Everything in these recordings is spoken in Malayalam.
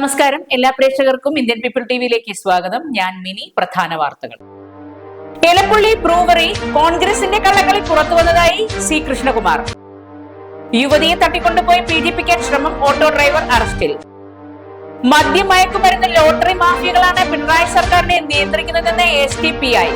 നമസ്കാരം. എല്ലാ പ്രേക്ഷകർക്കും ഇന്ത്യൻ പീപ്പിൾ ടിവിയിലേക്ക് സ്വാഗതം. ഞാൻ മിനി. പ്രധാന വാർത്തകൾ. എലപ്പുള്ളി ബ്രൂവറി കോൺഗ്രസിന്റെ കള്ളക്കളി പുറത്തു വന്നതായി സി കൃഷ്ണകുമാർ. യുവതിയെ തട്ടിക്കൊണ്ടുപോയി പീഡിപ്പിക്കാൻ ശ്രമം ഓട്ടോ ഡ്രൈവർ അറസ്റ്റിൽ. മദ്യമയക്കുമരുന്ന് ലോട്ടറി മാഫിയകളാണ് പിണറായി സർക്കാരിനെ നിയന്ത്രിക്കുന്നതെന്ന് S D P I.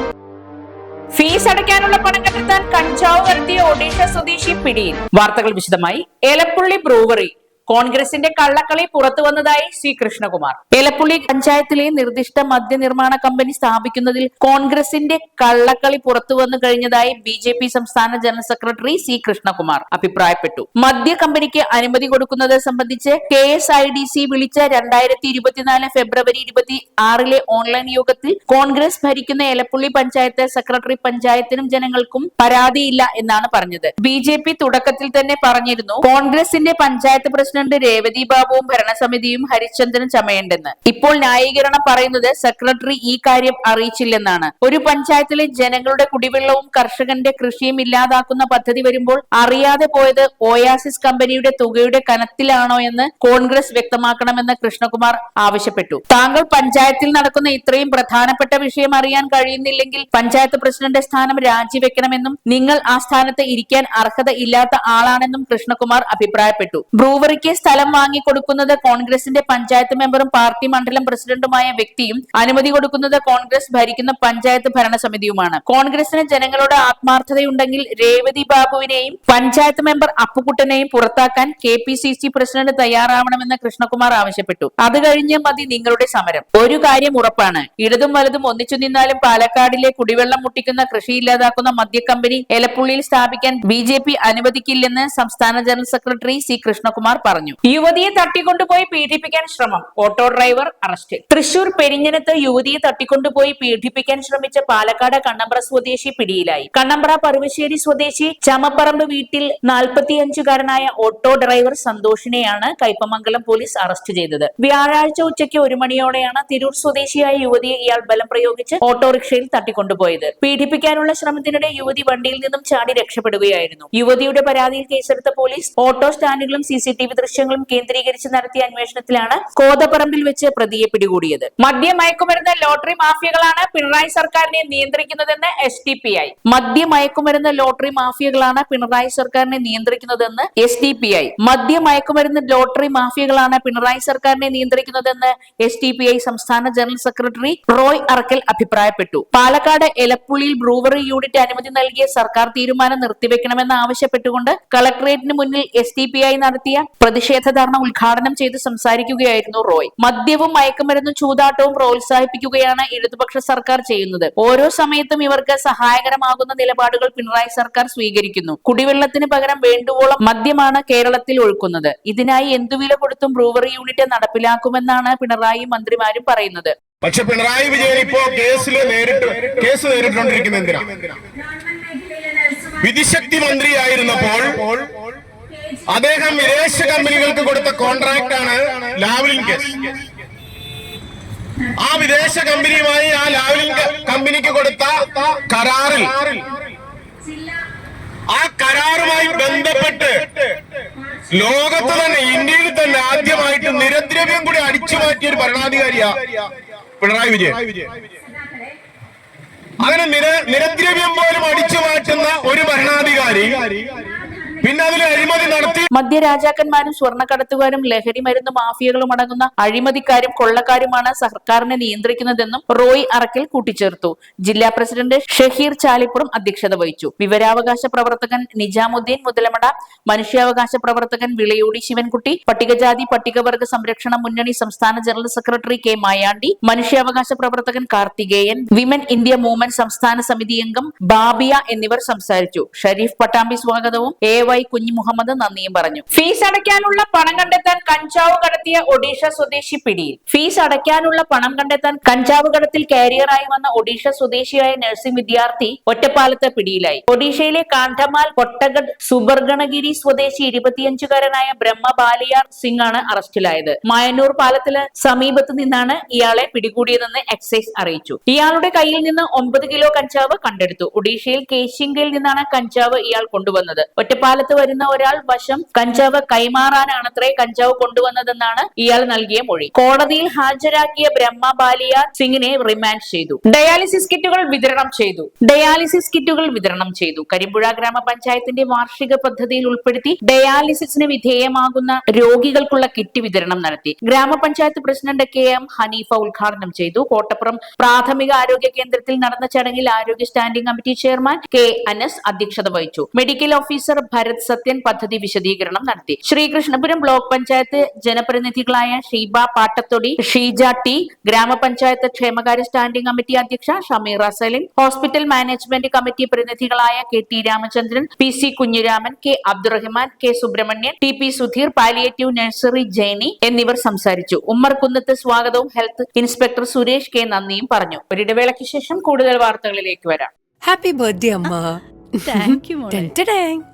Fees അടയ്ക്കാനുള്ള പണം കണ്ടെത്താൻ കഞ്ചാവ് വരുത്തിയ ഒഡീഷ സ്വദേശി പിടിയിൽ. വാർത്തകൾ വിശദമായി. എലപ്പുള്ളി ബ്രൂവറി കോൺഗ്രസിന്റെ കള്ളക്കളി പുറത്തു വന്നതായി സി കൃഷ്ണകുമാർ. എലപ്പുള്ളി പഞ്ചായത്തിലെ നിർദ്ദിഷ്ട മദ്യനിർമ്മാണ കമ്പനി സ്ഥാപിക്കുന്നതിൽ കോൺഗ്രസിന്റെ കള്ളക്കളി പുറത്തു വന്നു കഴിഞ്ഞതായി ബി ജെ പി സംസ്ഥാന ജനറൽ സെക്രട്ടറി സി കൃഷ്ണകുമാർ അഭിപ്രായപ്പെട്ടു. മദ്യ കമ്പനിക്ക് അനുമതി കൊടുക്കുന്നത് സംബന്ധിച്ച് K S I D C വിളിച്ച രണ്ടായിരത്തി ഇരുപത്തിനാല് ഫെബ്രുവരി ഇരുപത്തി ആറിലെ ഓൺലൈൻ യോഗത്തിൽ കോൺഗ്രസ് ഭരിക്കുന്ന എലപ്പുള്ളി പഞ്ചായത്ത് സെക്രട്ടറി പഞ്ചായത്തിനും ജനങ്ങൾക്കും പരാതിയില്ല എന്നാണ് പറഞ്ഞത്. ബി തുടക്കത്തിൽ തന്നെ പറഞ്ഞിരുന്നു കോൺഗ്രസിന്റെ പഞ്ചായത്ത് പ്രസിഡന്റ് രേവതി ബാബുവും ഭരണസമിതിയും ഹരിചന്ദ്രൻ ചമയുണ്ടെന്ന്. ഇപ്പോൾ ന്യായീകരണം പറയുന്നത് സെക്രട്ടറി ഈ കാര്യം അറിയിച്ചില്ലെന്നാണ്. ഒരു പഞ്ചായത്തിലെ ജനങ്ങളുടെ കുടിവെള്ളവും കർഷകന്റെ കൃഷിയും ഇല്ലാതാക്കുന്ന പദ്ധതി വരുമ്പോൾ അറിയാതെ പോയത് ഓയാസിസ് കമ്പനിയുടെ തുകയുടെ കനത്തിലാണോ എന്ന് കോൺഗ്രസ് വ്യക്തമാക്കണമെന്ന് കൃഷ്ണകുമാർ ആവശ്യപ്പെട്ടു. താങ്കൾ പഞ്ചായത്തിൽ നടക്കുന്ന ഇത്രയും പ്രധാനപ്പെട്ട വിഷയം അറിയാൻ കഴിയുന്നില്ലെങ്കിൽ പഞ്ചായത്ത് പ്രസിഡന്റ് സ്ഥാനം രാജിവെക്കണമെന്നും നിങ്ങൾ ആ സ്ഥാനത്ത് ഇരിക്കാൻ അർഹത ഇല്ലാത്ത ആളാണെന്നും കൃഷ്ണകുമാർ അഭിപ്രായപ്പെട്ടു. ബ്രൂവറിക്ക് സ്ഥലം വാങ്ങിക്കൊടുക്കുന്നത് കോൺഗ്രസിന്റെ പഞ്ചായത്ത് മെമ്പറും പാർട്ടി മണ്ഡലം പ്രസിഡന്റുമായ വ്യക്തിയും അനുമതി കൊടുക്കുന്നത് കോൺഗ്രസ് ഭരിക്കുന്ന പഞ്ചായത്ത് ഭരണസമിതിയുമാണ്. കോൺഗ്രസിന് ജനങ്ങളോട് ആത്മാർത്ഥതയുണ്ടെങ്കിൽ രേവതി ബാബുവിനെയും പഞ്ചായത്ത് മെമ്പർ അപ്പുക്കുട്ടനെയും പുറത്താക്കാൻ K P C C president തയ്യാറാവണമെന്ന് Krishnakumar ആവശ്യപ്പെട്ടു. അത് കഴിഞ്ഞ് മതി നിങ്ങളുടെ സമരം. ഒരു കാര്യം ഉറപ്പാണ്. ഇടതും വലതും ഒന്നിച്ചു നിന്നാലും പാലക്കാടിലെ കുടിവെള്ളം മുട്ടിക്കുന്ന കൃഷി ഇല്ലാതാക്കുന്ന മദ്യക്കമ്പനി എലപ്പുള്ളിയിൽ സ്ഥാപിക്കാൻ ബി അനുവദിക്കില്ലെന്ന് സംസ്ഥാന ജനറൽ സെക്രട്ടറി സി കൃഷ്ണകുമാർ പറഞ്ഞു. യുവതിയെ തട്ടിക്കൊണ്ടുപോയി പീഡിപ്പിക്കാൻ ശ്രമം. Auto driver arrest. തൃശൂർ പെരിഞ്ഞനത്ത് യുവതിയെ തട്ടിക്കൊണ്ടുപോയി പീഡിപ്പിക്കാൻ ശ്രമിച്ച പാലക്കാട് കണ്ണമ്പ്ര സ്വദേശി പിടിയിലായി. കണ്ണമ്പ്ര പറുവശ്ശേരി സ്വദേശി ചമപ്പറമ്പ് വീട്ടിൽ നാൽപ്പത്തിയഞ്ചുകാരനായ ഓട്ടോ ഡ്രൈവർ സന്തോഷിനെയാണ് കൈപ്പമംഗലം പോലീസ് അറസ്റ്റ് ചെയ്തത്. വ്യാഴാഴ്ച ഉച്ചയ്ക്ക് ഒരു മണിയോടെയാണ് തിരൂർ സ്വദേശിയായ യുവതിയെ ഇയാൾ ബലം പ്രയോഗിച്ച് ഓട്ടോറിക്ഷയിൽ തട്ടിക്കൊണ്ടുപോയത്. പീഡിപ്പിക്കാനുള്ള ശ്രമത്തിനിടെ യുവതി വണ്ടിയിൽ നിന്നും ചാടി രക്ഷപ്പെടുകയായിരുന്നു. യുവതിയുടെ പരാതിയിൽ കേസെടുത്ത പോലീസ് ഓട്ടോ സ്റ്റാൻഡുകളും സി സി ടി വി ദൃശ്യങ്ങളും കേന്ദ്രീകരിച്ച് നടത്തിയ അന്വേഷണത്തിലാണ് കോതപ്പറമ്പിൽ വെച്ച് പ്രതിയെ പിടികൂടിയത്. മദ്യ മയക്കുമരുന്ന് ലോട്ടറി മാഫിയകളാണ് പിണറായി സർക്കാരിനെ നിയന്ത്രിക്കുന്നതെന്ന് എസ് ഡി പി ഐ. മദ്യ മയക്കുമരുന്ന് ലോട്ടറി മാഫിയകളാണ് പിണറായി സർക്കാരിനെ നിയന്ത്രിക്കുന്നതെന്ന് എസ് ഡി പി ഐ. മദ്യ മയക്കുമരുന്ന് ലോട്ടറി മാഫിയകളാണ് പിണറായി സർക്കാരിനെ നിയന്ത്രിക്കുന്നതെന്ന് എസ് ഡി പി ഐ സംസ്ഥാന ജനറൽ സെക്രട്ടറി റോയ് അറക്കൽ അഭിപ്രായപ്പെട്ടു. പാലക്കാട് എലപ്പുള്ളിയിൽ ബ്രൂവറി യൂണിറ്റ് അനുമതി നൽകിയ സർക്കാർ തീരുമാനം നിർത്തിവെക്കണമെന്ന് ആവശ്യപ്പെട്ടുകൊണ്ട് കളക്ടറേറ്റിന് മുന്നിൽ എസ് ഡി പി ഐ നടത്തിയ പ്രതിഷേധ ധർണ ഉദ്ഘാടനം ചെയ്ത് സംസാരിക്കുകയായിരുന്നു റോയ്. മദ്യവും മയക്കുമരുന്നും ചൂതാട്ടവും പ്രോത്സാഹിപ്പിക്കുകയാണ് ഇടതുപക്ഷ സർക്കാർ ചെയ്യുന്നത്. ഓരോ സമയത്തും ഇവർക്ക് സഹായകരമാകുന്ന നിലപാടുകൾ പിണറായി സർക്കാർ സ്വീകരിക്കുന്നു. കുടിവെള്ളത്തിന് പകരം വേണ്ടുവോളം മദ്യമാണ് കേരളത്തിൽ ഒഴുക്കുന്നത്. ഇതിനായി എന്തുവില കൊടുത്തും ബ്രൂവറി യൂണിറ്റ് നടപ്പിലാക്കുമെന്നാണ് പിണറായി മന്ത്രിമാരും പറയുന്നത്. പക്ഷെ പിണറായി വിജയൻ ഇപ്പോ കേസിൽ നേരിട്ട് കേസ് നേരിട്ടുകൊണ്ടിരിക്കുന്ന എന്തിനാ? വിധിശക്തി മന്ത്രിയായിരുന്നപ്പോൾ അദ്ദേഹം വിദേശ കമ്പനികൾക്ക് കൊടുത്ത കോൺട്രാക്ട് ആണ് ലാവ്ലിൻ കേസ്. ആ വിദേശ കമ്പനിയുമായി ആ ലാവ്ലിൻ കമ്പനിക്ക് കൊടുത്ത കരാറിൽ ആ കരാറുമായി ബന്ധപ്പെട്ട് ലോകത്ത് തന്നെ ഇന്ത്യയിൽ തന്നെ ആദ്യമായിട്ട് നിരദ്രവ്യം കൂടി അടിച്ചു മാറ്റിയ ഒരു ഭരണാധികാരിയാ പിണറായി വിജയൻ. അങ്ങനെ നിര നിരദ്രവ്യം പോലും അടിച്ചു മാറ്റുന്ന ഒരു ഭരണാധികാരി പിന്നെ അതിൽ അഴിമതി നടത്തി. മദ്യരാജാക്കന്മാരും സ്വർണക്കടത്തുകാരും ലഹരി മരുന്ന് മാഫിയകളും അടങ്ങുന്ന അഴിമതിക്കാരും കൊള്ളക്കാരുമാണ് സർക്കാരിനെ നിയന്ത്രിക്കുന്നതെന്നും റോയ് അറക്കിൽ കൂട്ടിച്ചേർത്തു. ജില്ലാ പ്രസിഡന്റ് ഷഹീർ ചാലിപ്പുറം അധ്യക്ഷത വഹിച്ചു. വിവരാവകാശ പ്രവർത്തകൻ നിജാമുദ്ദീൻ മുതലമട മനുഷ്യാവകാശ പ്രവർത്തകൻ വിളയോടി ശിവൻകുട്ടി പട്ടികജാതി പട്ടികവർഗ സംരക്ഷണ മുന്നണി സംസ്ഥാന ജനറൽ സെക്രട്ടറി കെ മായാണ്ടി മനുഷ്യാവകാശ പ്രവർത്തകൻ കാർത്തികേയൻ വിമൻ ഇന്ത്യ മൂവ്മെന്റ് സംസ്ഥാന സമിതി അംഗം ബാബിയ എന്നിവർ സംസാരിച്ചു. ഷരീഫ് പട്ടാമ്പി സ്വാഗതവും എ കുഞ്ഞിമുഹമ്മദ് നന്ദിയും പറഞ്ഞു. ഫീസ് അടയ്ക്കാനുള്ള പണം കണ്ടെത്താൻ കഞ്ചാവ് കടത്തിയ ഒഡീഷ സ്വദേശി പിടിയിൽ. ഫീസ് അടയ്ക്കാനുള്ള പണം കണ്ടെത്താൻ കഞ്ചാവ് കടത്തിൽ കാരിയറായി വന്ന ഒഡീഷ സ്വദേശിയായ നഴ്സിംഗ് വിദ്യാർത്ഥി ഒറ്റപ്പാലത്ത് പിടിയിലായി. ഒഡീഷയിലെ കാണ്ഡമാൽ കൊട്ടഗഡ് സുബർഗണഗിരി സ്വദേശി ഇരുപത്തിയഞ്ചുകാരനായ ബ്രഹ്മ ബാലിയാർ സിംഗ് ആണ് അറസ്റ്റിലായത്. മായന്നൂർ പാലത്തിന് സമീപത്ത് നിന്നാണ് ഇയാളെ പിടികൂടിയതെന്ന് എക്സൈസ് അറിയിച്ചു. ഇയാളുടെ കയ്യിൽ നിന്ന് ഒമ്പത് കിലോ കഞ്ചാവ് കണ്ടെടുത്തു. ഒഡീഷയിൽ കേശിംഗയിൽ നിന്നാണ് കഞ്ചാവ് ഇയാൾ കൊണ്ടുവന്നത്. ഒറ്റപ്പാലത്ത് പുറത്തു വരുന്ന ഒരാൾ വശം കഞ്ചാവ് കൈമാറാനാണ് അത്രേ കഞ്ചാവ് കൊണ്ടുവന്നതെന്നാണ് ഇയാൾ നൽകിയ മൊഴി. കോടതിയിൽ ഹാജരാക്കിയ ബ്രഹ്മ ബാലിയ സിംഗിനെ റിമാൻഡ് ചെയ്തു. ഡയാലിസിസ് കിറ്റുകൾ വിതരണം ചെയ്തു. ഡയാലിസിസ് കിറ്റുകൾ വിതരണം ചെയ്തു. കരിമ്പുഴ ഗ്രാമപഞ്ചായത്തിന്റെ വാർഷിക പദ്ധതിയിൽ ഉൾപ്പെടുത്തി ഡയാലിസിസിന് വിധേയമാകുന്ന രോഗികൾക്കുള്ള കിറ്റ് വിതരണം നടത്തി. ഗ്രാമപഞ്ചായത്ത് പ്രസിഡന്റ് കെ എം ഹനീഫ ഉദ്ഘാടനം ചെയ്തു. കോട്ടപ്പുറം പ്രാഥമിക ആരോഗ്യ കേന്ദ്രത്തിൽ നടന്ന ചടങ്ങിൽ ആരോഗ്യ standing committee chairman K Anas അധ്യക്ഷത വഹിച്ചു. മെഡിക്കൽ ഓഫീസർ ഭരത് സത്യൻ പദ്ധതി വിശദീകരണം നടത്തി. ശ്രീകൃഷ്ണപുരം ബ്ലോക്ക് പഞ്ചായത്ത് ജനപ്രതിനിധികളായ ഷീബ പാട്ടത്തൊടി ഷീജ ടി ഗ്രാമപഞ്ചായത്ത് ക്ഷേമകാര്യ സ്റ്റാൻഡിംഗ് കമ്മിറ്റി അധ്യക്ഷ Shameera Salim hospital management committee പ്രതിനിധികളായ K T Ramachandran P C Kunhiraman K Abdurahman K Subramanian T P Sudheer palliative nursery Jaini എന്നിവർ സംസാരിച്ചു. ഉമ്മർകുന്നത്ത് സ്വാഗതവും ഹെൽത്ത് ഇൻസ്പെക്ടർ സുരേഷ് കെ നന്ദിയും പറഞ്ഞു. ഒരിടവേളയ്ക്ക് ശേഷം കൂടുതൽ വാർത്തകളിലേക്ക് വരാം. ഹാപ്പി ബർത്ത്ഡേ അമ്മ. Thank you.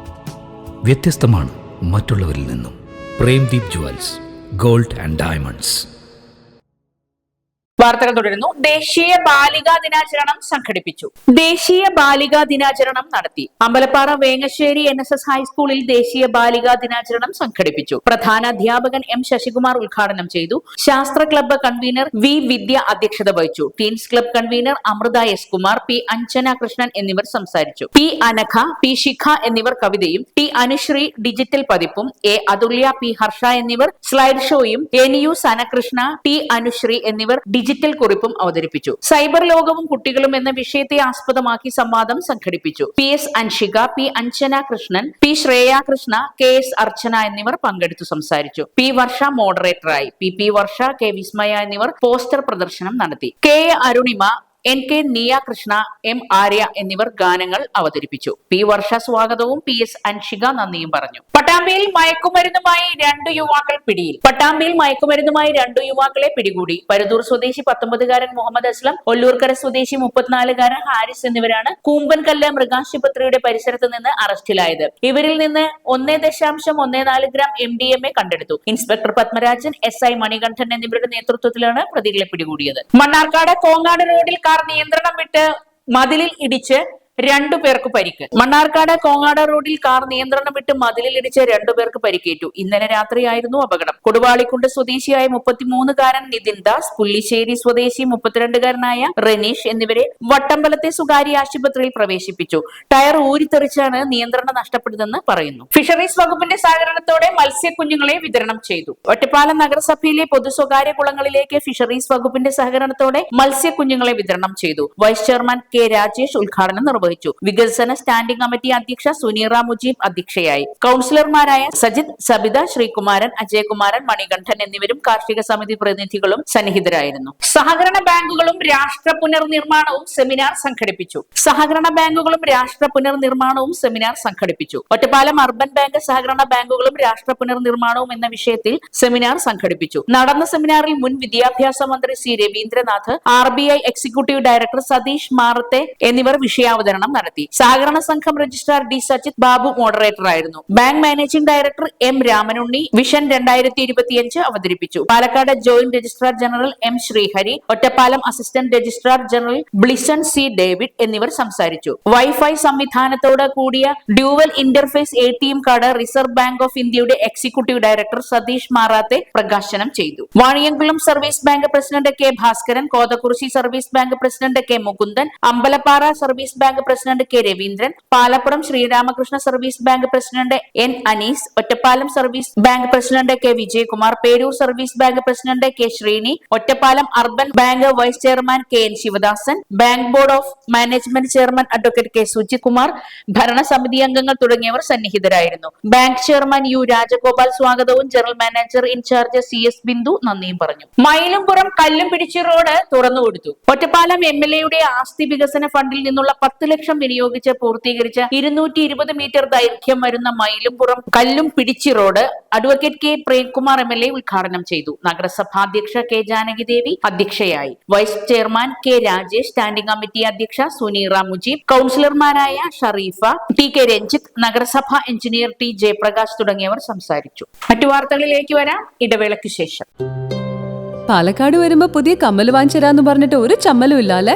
വ്യത്യസ്തമാണ് മറ്റുള്ളവരിൽ നിന്നും. Premdeep jewels gold and diamonds. വാർത്തകൾ തുടരുന്നു. ദേശീയ ബാലികാ ദിനാചരണം സംഘടിപ്പിച്ചു. ദേശീയ ബാലികാ ദിനാചരണം നടത്തി. Ambalappara Vengassery N S S ഹൈസ്കൂളിൽ ദേശീയ ബാലികാ ദിനാചരണം സംഘടിപ്പിച്ചു. പ്രധാന അധ്യാപകൻ എം ശശികുമാർ ഉദ്ഘാടനം ചെയ്തു. ശാസ്ത്ര ക്ലബ്ബ് കൺവീനർ വി വിദ്യ അധ്യക്ഷത വഹിച്ചു. Teens club convener Amritha S Kumar P Anjana Krishnan എന്നിവർ സംസാരിച്ചു. പി അനഖ പി ശിഖ എന്നിവർ കവിതയും ടി അനുശ്രീ ഡിജിറ്റൽ പതിപ്പും എ അതുല്യ പി ഹർഷ എന്നിവർ സ്ലൈഡ് ഷോയും N U Sanakrishna T Anusree എന്നിവർ ഡിജിറ്റൽ കുറിപ്പും അവതരിപ്പിച്ചു. സൈബർ ലോകവും കുട്ടികളും എന്ന വിഷയത്തെ ആസ്പദമാക്കി സംവാദം സംഘടിപ്പിച്ചു. P S Anshika P Anjana Krishnan P Shreya Krishna K S Archana എന്നിവർ പങ്കെടുത്തു സംസാരിച്ചു. P Varsha മോഡറേറ്ററായി P P Varsha K Vismaya എന്നിവർ പോസ്റ്റർ പ്രദർശനം നടത്തി. കെ അരുണിമ എൻ കെ നിയ കൃഷ്ണ എം ആര്യ എന്നിവർ ഗാനങ്ങൾ അവതരിപ്പിച്ചു. പി വർഷ സ്വാഗതവും പി എസ് അൻഷിക നന്ദിയും പറഞ്ഞു. പട്ടാമ്പിയിൽ മയക്കുമരുന്നുമായി രണ്ട് യുവാക്കൾ പിടിയിൽ. പട്ടാമ്പിയിൽ മയക്കുമരുന്നുമായി രണ്ട് യുവാക്കളെ പിടികൂടി. പരുതൂർ സ്വദേശി പത്തൊമ്പതുകാരൻ മുഹമ്മദ് അസ്ലം ഒല്ലൂർക്കര സ്വദേശി മുപ്പത്തിനാലുകാരൻ ഹാരിസ് എന്നിവരാണ് കൂമ്പൻകല്ല് മൃഗാശുപത്രിയുടെ പരിസരത്ത് നിന്ന് അറസ്റ്റിലായത്. ഇവരിൽ നിന്ന് ഒന്നേ ദശാംശം ഒന്നേ നാല് gram M D M A കണ്ടെടുത്തു. Inspector Padmarajan S I Manikandan എന്നിവരുടെ നേതൃത്വത്തിലാണ് പ്രതികളെ പിടികൂടിയത്. മണ്ണാർക്കാട് കോങ്ങാട് റോഡിൽ കാർ നിയന്ത്രണം വിട്ട് മതിലിൽ ഇടിച്ച് രണ്ടു പേർക്ക് പരിക്ക്. മണ്ണാർക്കാട് കോങ്ങാട് റോഡിൽ കാർ നിയന്ത്രണം വിട്ട് മതിലിലിടിച്ച് രണ്ടുപേർക്ക് രണ്ടു പേർക്ക് പരിക്കേറ്റു. ഇന്നലെ രാത്രിയായിരുന്നു അപകടം. കൊടുവാളിക്കുണ്ട് സ്വദേശിയായ മുപ്പത്തിമൂന്നുകാരൻ നിതിൻ ദാസ് പുല്ലിശ്ശേരി സ്വദേശി മുപ്പത്തിരണ്ടുകാരനായ റനീഷ് എന്നിവരെ വട്ടമ്പലത്തെ സ്വകാര്യ ആശുപത്രിയിൽ പ്രവേശിപ്പിച്ചു. ടയർ ഊരിത്തെറിച്ചാണ് നിയന്ത്രണം നഷ്ടപ്പെട്ടതെന്ന് പറയുന്നു. ഫിഷറീസ് വകുപ്പിന്റെ സഹകരണത്തോടെ മത്സ്യക്കുഞ്ഞുങ്ങളെ വിതരണം ചെയ്തു. ഒറ്റപ്പാലം നഗരസഭയിലെ പൊതു സ്വകാര്യ കുളങ്ങളിലേക്ക് ഫിഷറീസ് വകുപ്പിന്റെ സഹകരണത്തോടെ മത്സ്യക്കുഞ്ഞുങ്ങളെ വിതരണം ചെയ്തു. വൈസ് ചെയർമാൻ കെ രാജേഷ് ഉദ്ഘാടനം നിർവഹിച്ചു. വികസന സ്റ്റാൻഡിംഗ് കമ്മിറ്റി അധ്യക്ഷ സുനീറ മുജീബ് അധ്യക്ഷയായി. കൌൺസിലർമാരായ സജിത് സബിത ശ്രീകുമാരൻ അജയകുമാരൻ മണികണ്ഠൻ എന്നിവരും കാർഷിക സമിതി പ്രതിനിധികളും സന്നിഹിതരായിരുന്നു. സഹകരണ ബാങ്കുകളും രാഷ്ട്ര പുനർനിർമ്മാണവും സെമിനാർ സംഘടിപ്പിച്ചു. സഹകരണ ബാങ്കുകളും രാഷ്ട്ര പുനർനിർമ്മാണവും സെമിനാർ സംഘടിപ്പിച്ചു. ഒറ്റപ്പാലം അർബൻ ബാങ്ക് സഹകരണ ബാങ്കുകളും രാഷ്ട്ര പുനർനിർമ്മാണവും എന്ന വിഷയത്തിൽ സെമിനാർ സംഘടിപ്പിച്ചു. നടന്ന സെമിനാറിൽ മുൻ വിദ്യാഭ്യാസ മന്ത്രി C Raveendranath R executive director Satish Marathe എന്നിവർ വിഷയാവതരണം നടത്തി. സഹകരണ സംഘം registrar D Sajith Babu moderator ആയിരുന്നു. Bank managing director M Ramanunni vision രണ്ടായിരത്തി ഇരുപത്തിയഞ്ച് അവതരിപ്പിച്ചു. Palakkad joint registrar general M Sreehari Ottapalam assistant registrar general Blisson C David എന്നിവർ സംസാരിച്ചു. വൈഫൈ സംവിധാനത്തോട് കൂടിയ dual interface A T M card reserve bank of ഇന്ത്യയുടെ എക്സിക്യൂട്ടീവ് ഡയറക്ടർ സതീഷ് മാറാത്തെ പ്രകാശനം ചെയ്തു. Vaniyamkulam service bank president K Bhaskaran Kothakurissi service bank president K Mukundan Ambalappara service bank president K Raveendran Palappuram Sreeramakrishna service bank president N Anees Ottapalam service bank president K Vijayakumar Peroor service bank president K Sreeni Ottapalam urban bank vice chairman K N Sivadasan bank board of management chairman advocate K Sujith Kumar ഭരണസമിതി അംഗങ്ങൾ തുടങ്ങിയവർ സന്നിഹിതരായിരുന്നു. ബാങ്ക് ചെയർമാൻ യു രാജഗോപാൽ സ്വാഗതവും general manager in-charge C S Bindu നന്ദിയും പറഞ്ഞു. Mayilumpuram Kallum Pidicha road തുറന്നുകൊടുത്തു. Ottapalam M L എയുടെ ആസ്തി വികസന ഫണ്ടിൽ നിന്നുള്ള പത്ത് ലക്ഷം വിനിയോഗിച്ച് പൂർത്തീകരിച്ച ഇരുന്നൂറ്റി ഇരുപത് മീറ്റർ ദൈർഘ്യം വരുന്ന മയിലുംപുറം കല്ലും പിടിച്ചി road advocate K Premkumar M L A ഉദ്ഘാടനം ചെയ്തു. നഗരസഭാധ്യക്ഷ കെ ജാനകി ദേവി അധ്യക്ഷയായി. Vice chairman K Rajesh standing committee അധ്യക്ഷ സുനീറ മുജീബ് കൌൺസിലർമാരായ ഷറീഫ ടി കെ രഞ്ജിത്ത് നഗരസഭാ എഞ്ചിനീയർ ടി ജയപ്രകാശ് തുടങ്ങിയവർ സംസാരിച്ചു. മറ്റു വാർത്തകളിലേക്ക് വരാം. ഇടവേളയ്ക്ക് ശേഷം. പാലക്കാട് വരുമ്പോ പുതിയ കമ്മൽ വാങ്ങിച്ചരാന്ന് പറഞ്ഞിട്ട് ഒരു ചമ്മലും ഇല്ല അല്ലെ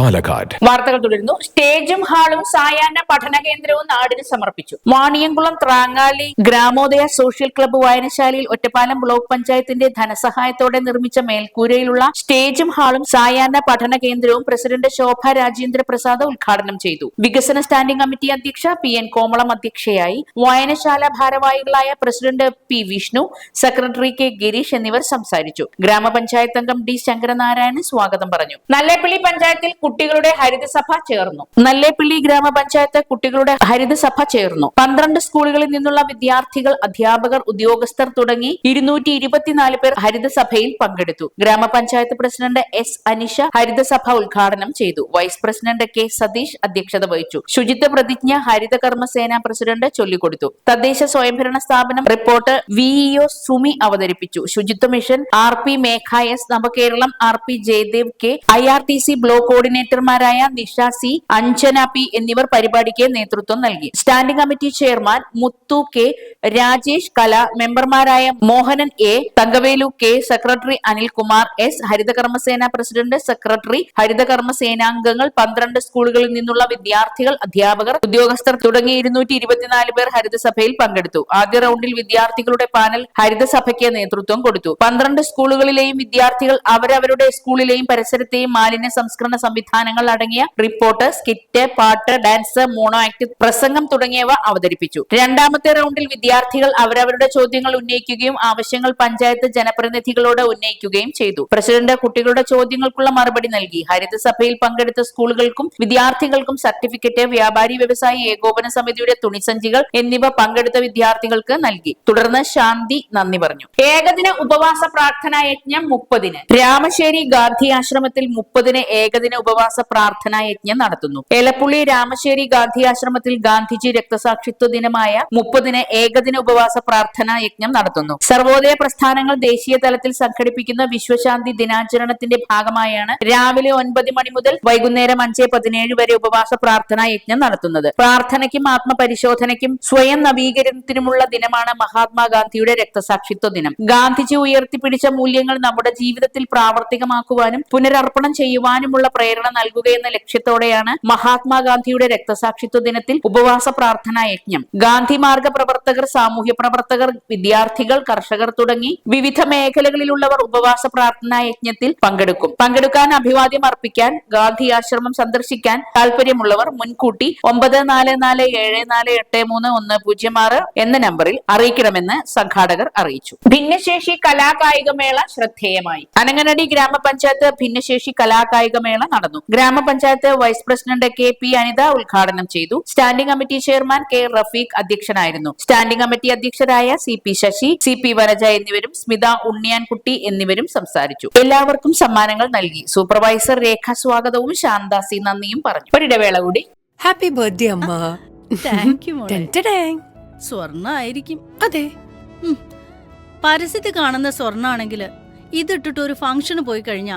Palakkad. വാർത്തകൾ തുടരുന്നു. സ്റ്റേജും ഹാളും സായാഹ്ന പഠന കേന്ദ്രവും നാടിന് സമർപ്പിച്ചു. വാണിയംകുളം ത്രാങ്ങാലി ഗ്രാമോദയ സോഷ്യൽ ക്ലബ്ബ് വായനശാലയിൽ ഒറ്റപ്പാലം ബ്ലോക്ക് പഞ്ചായത്തിന്റെ ധനസഹായത്തോടെ നിർമ്മിച്ച മേൽക്കൂരയിലുള്ള സ്റ്റേജും ഹാളും സായാഹ്ന പഠന കേന്ദ്രവും പ്രസിഡന്റ് ശോഭ രാജേന്ദ്ര പ്രസാദ് ഉദ്ഘാടനം ചെയ്തു. വികസന സ്റ്റാൻഡിംഗ് കമ്മിറ്റി അധ്യക്ഷ പി എൻ കോമളം അധ്യക്ഷയായി. വായനശാല ഭാരവാഹികളായ president P Vishnu secretary K Girish എന്നിവർ സംസാരിച്ചു. ഗ്രാമപഞ്ചായത്ത് അംഗം ഡി ശങ്കരനാരായണൻ സ്വാഗതം പറഞ്ഞു. നല്ലേപ്പള്ളി പഞ്ചായത്തിൽ കുട്ടികളുടെ ഹരിതസഭ ചേർന്നു. നല്ലേപ്പള്ളി ഗ്രാമപഞ്ചായത്ത് കുട്ടികളുടെ ഹരിതസഭ ചേർന്നു. പന്ത്രണ്ട് സ്കൂളുകളിൽ നിന്നുള്ള വിദ്യാർത്ഥികൾ അധ്യാപകർ ഉദ്യോഗസ്ഥർ തുടങ്ങി ഇരുന്നൂറ്റി ഇരുപത്തിനാല് പേർ ഹരിതസഭയിൽ പങ്കെടുത്തു. ഗ്രാമപഞ്ചായത്ത് പ്രസിഡന്റ് എസ് അനിഷ ഹരിതസഭ ഉദ്ഘാടനം ചെയ്തു. വൈസ് പ്രസിഡന്റ് കെ സതീഷ് അധ്യക്ഷത വഹിച്ചു. ശുചിത്വ പ്രതിജ്ഞ ഹരിത കർമ്മസേന പ്രസിഡന്റ് ചൊല്ലിക്കൊടുത്തു. തദ്ദേശ സ്വയംഭരണ സ്ഥാപനം റിപ്പോർട്ട് വിഇഒ സുമി അവതരിപ്പിച്ചു. Suchitwa mission R P Megha S Navakeralam R P Jayadev K I R T C block കോർഡിനേറ്റർമാരായ Nisha C Anjana P എന്നിവർ പരിപാടിക്ക് നേതൃത്വം നൽകി. Standing committee chairman Muthu K Rajesh Kala മെമ്പർമാരായ Mohanan A Thankavelu K secretary Anilkumar S Harithakarmasena president secretary ഹരിതകർമ്മസേനാംഗങ്ങൾ പന്ത്രണ്ട് സ്കൂളുകളിൽ നിന്നുള്ള വിദ്യാർത്ഥികൾ അധ്യാപകർ ഉദ്യോഗസ്ഥർ തുടങ്ങി ഇരുന്നൂറ്റി ഇരുപത്തിനാല് പേർ ഹരിതസഭയിൽ പങ്കെടുത്തു. ആദ്യ റൌണ്ടിൽ വിദ്യാർത്ഥികളുടെ പാനൽ ഹരിതസഭയ്ക്ക് നേതൃത്വം കൊടുത്തു. പന്ത്രണ്ട് സ്കൂളുകളിലെയും വിദ്യാർത്ഥികൾ അവരവരുടെ സ്കൂളിലെയും പരിസരത്തെയും മാലിന്യ സംസ്കരണ സംവിധാനങ്ങൾ അടങ്ങിയ റിപ്പോർട്ട് സ്കിറ്റ് പാട്ട് ഡാൻസ് മോണോ ആക്ട് പ്രസംഗം തുടങ്ങിയവ അവതരിപ്പിച്ചു. രണ്ടാമത്തെ റൗണ്ടിൽ വിദ്യാർത്ഥികൾ അവരവരുടെ ചോദ്യങ്ങൾ ഉന്നയിക്കുകയും ആവശ്യങ്ങൾ പഞ്ചായത്ത് ജനപ്രതിനിധികളോട് ഉന്നയിക്കുകയും ചെയ്തു. പ്രസിഡന്റ് കുട്ടികളുടെ ചോദ്യങ്ങൾക്കുള്ള മറുപടി നൽകി. ഹരിതസഭയിൽ പങ്കെടുത്ത സ്കൂളുകൾക്കും വിദ്യാർത്ഥികൾക്കും സർട്ടിഫിക്കറ്റ് വ്യാപാരി വ്യവസായി ഏകോപന സമിതിയുടെ തുണിസഞ്ചികൾ എന്നിവ പങ്കെടുത്ത വിദ്യാർത്ഥികൾക്ക് നൽകി. തുടർന്ന് ശാന്തി നന്ദി പറഞ്ഞു. ഏകദിന ഉപവാസ പ്രാർത്ഥനാ യജ്ഞം മുപ്പതിന്. രാമശ്ശേരി ഗാന്ധി ആശ്രമത്തിൽ മുപ്പതിന് ഏകദിന ഉപവാസ പ്രാർത്ഥനാ യജ്ഞം നടത്തുന്നു. എലപ്പുള്ളി രാമശ്ശേരി ഗാന്ധി ആശ്രമത്തിൽ ഗാന്ധിജി രക്തസാക്ഷിത്വ ദിനമായ മുപ്പതിന് ഏകദിന ഉപവാസ പ്രാർത്ഥനാ യജ്ഞം നടത്തുന്നു. സർവോദയ പ്രസ്ഥാനങ്ങൾ ദേശീയ തലത്തിൽ സംഘടിപ്പിക്കുന്ന വിശ്വശാന്തി ദിനാചരണത്തിന്റെ ഭാഗമായാണ് രാവിലെ ഒൻപത് മണി മുതൽ വൈകുന്നേരം അഞ്ച് പതിനേഴ് വരെ ഉപവാസ പ്രാർത്ഥനാ യജ്ഞം നടത്തുന്നത്. പ്രാർത്ഥനയ്ക്കും ആത്മപരിശോധനയ്ക്കും സ്വയം നവീകരണത്തിനുമുള്ള ദിനമാണ് മഹാത്മാഗാന്ധിയുടെ രക്തസാക്ഷിത്വ ദിനം. ഗാന്ധിജി ഉയർത്തിപ്പിടിച്ച മൂല്യങ്ങൾ നമ്മുടെ ജീവിതത്തിൽ പ്രാവർത്തികമാക്കുവാനും പുനരർപ്പണം ചെയ്യുവാനുമുള്ള പ്രേരണ നൽകുകയെന്ന ലക്ഷ്യത്തോടെയാണ് മഹാത്മാഗാന്ധിയുടെ രക്തസാക്ഷിത്വ ദിനത്തിൽ ഉപവാസ പ്രാർത്ഥനാ യജ്ഞം. ഗാന്ധി മാർഗ പ്രവർത്തകർ സാമൂഹ്യ പ്രവർത്തകർ വിദ്യാർത്ഥികൾ കർഷകർ തുടങ്ങി വിവിധ മേഖലകളിലുള്ളവർ ഉപവാസ പ്രാർത്ഥനാ യജ്ഞത്തിൽ പങ്കെടുക്കും. പങ്കെടുക്കാൻ അഭിവാദ്യം അർപ്പിക്കാൻ ഗാന്ധി ആശ്രമം സന്ദർശിക്കാൻ താല്പര്യമുള്ളവർ മുൻകൂട്ടി ഒമ്പത് നാല് നാല് ഏഴ് നാല് എട്ട് മൂന്ന് ഒന്ന് പൂജ്യം ആറ് എന്ന നമ്പറിൽ അറിയിക്കണമെന്ന് സംഘാടകർ അറിയിച്ചു. ഭിന്നശേഷി കലാകായിക മേള ശ്രദ്ധേയമായി. അനങ്ങനടി ഗ്രാമപഞ്ചായത്ത് ഭിന്നശേഷി കലാകായിക മേള നടന്നു. നടന്നു. ഗ്രാമപഞ്ചായത്ത് vice president K P Anitha ഉദ്ഘാടനം ചെയ്തു. Standing committee chairman K Rafeeq അധ്യക്ഷനായിരുന്നു. Standing committee അധ്യക്ഷരായ C P Sasi C P Vanaja എന്നിവരും സ്മിത ഉണ്ണിയാൻകുട്ടി എന്നിവരും സംസാരിച്ചു. എല്ലാവർക്കും സമ്മാനങ്ങൾ നൽകി. സൂപ്പർവൈസർ രേഖ സ്വാഗതവും ശാന്താസി നന്ദിയും പറഞ്ഞു. ഒരിടവേള കൂടി. ഹാപ്പി ബർത്ത്ഡേ അമ്മ. താങ്ക് യു മോളെ. സ്വർണ ആയിരിക്കും. അതെ. പരസ്യത്തിൽ കാണുന്ന സ്വർണാണെങ്കിൽ ഇതിട്ടിട്ട് ഒരു ഫംഗ്ഷന് പോയി കഴിഞ്ഞാ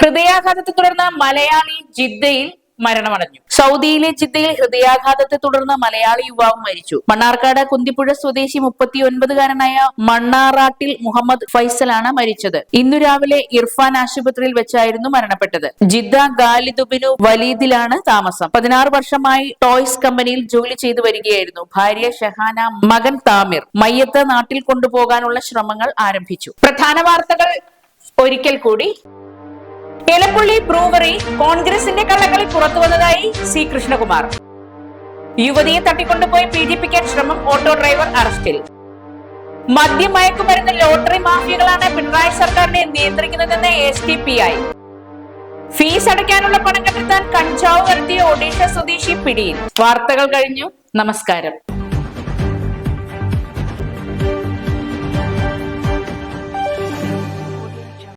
ഹൃദയാഘാതത്തെ തുടർന്ന് മലയാളി ജിദ്ദയിൽ മരണമടഞ്ഞു. സൗദിയിലെ ജിദ്ദയിൽ ഹൃദയാഘാതത്തെ തുടർന്ന് മലയാളി യുവാവ് മരിച്ചു. മണ്ണാർക്കാട് കുന്തിപ്പുഴ സ്വദേശി മുപ്പത്തിയൊൻപതുകാരനായ മണ്ണാറാട്ടിൽ മുഹമ്മദ് ഫൈസലാണ് മരിച്ചത്. ഇന്നു രാവിലെ ഇർഫാൻ ആശുപത്രിയിൽ വെച്ചായിരുന്നു മരണപ്പെട്ടത്. ജിദ്ദ ഗാലിദുബിനു വലീദിലാണ് താമസം. പതിനാറ് വർഷമായി ടോയ്സ് കമ്പനിയിൽ ജോലി ചെയ്തു വരികയായിരുന്നു. ഭാര്യ ഷഹാന മകൻ താമിർ. മയ്യത്ത് നാട്ടിൽ കൊണ്ടുപോകാനുള്ള ശ്രമങ്ങൾ ആരംഭിച്ചു. പ്രധാന വാർത്തകൾ ഒരിക്കൽ കൂടി. എലപ്പുള്ളി ബ്രൂവറി കോൺഗ്രസിന്റെ പുറത്തു പുറത്തുവന്നതായി സി കൃഷ്ണകുമാർ. യുവതിയെ തട്ടിക്കൊണ്ടുപോയി പീഡിപ്പിക്കാൻ ശ്രമം ഓട്ടോ ഡ്രൈവർ അറസ്റ്റിൽ. മദ്യമയക്കുമരുന്ന് ലോട്ടറി മാഫിയകളാണ് പിണറായി സർക്കാരിനെ നിയന്ത്രിക്കുന്നതെന്ന് S D P I. Fees അടയ്ക്കാനുള്ള പണം കണ്ടെത്താൻ കഞ്ചാവ് വരുത്തിയ ഒഡീഷ സ്വദേശി പിടിയിൽ. വാർത്തകൾ കഴിഞ്ഞു. നമസ്കാരം.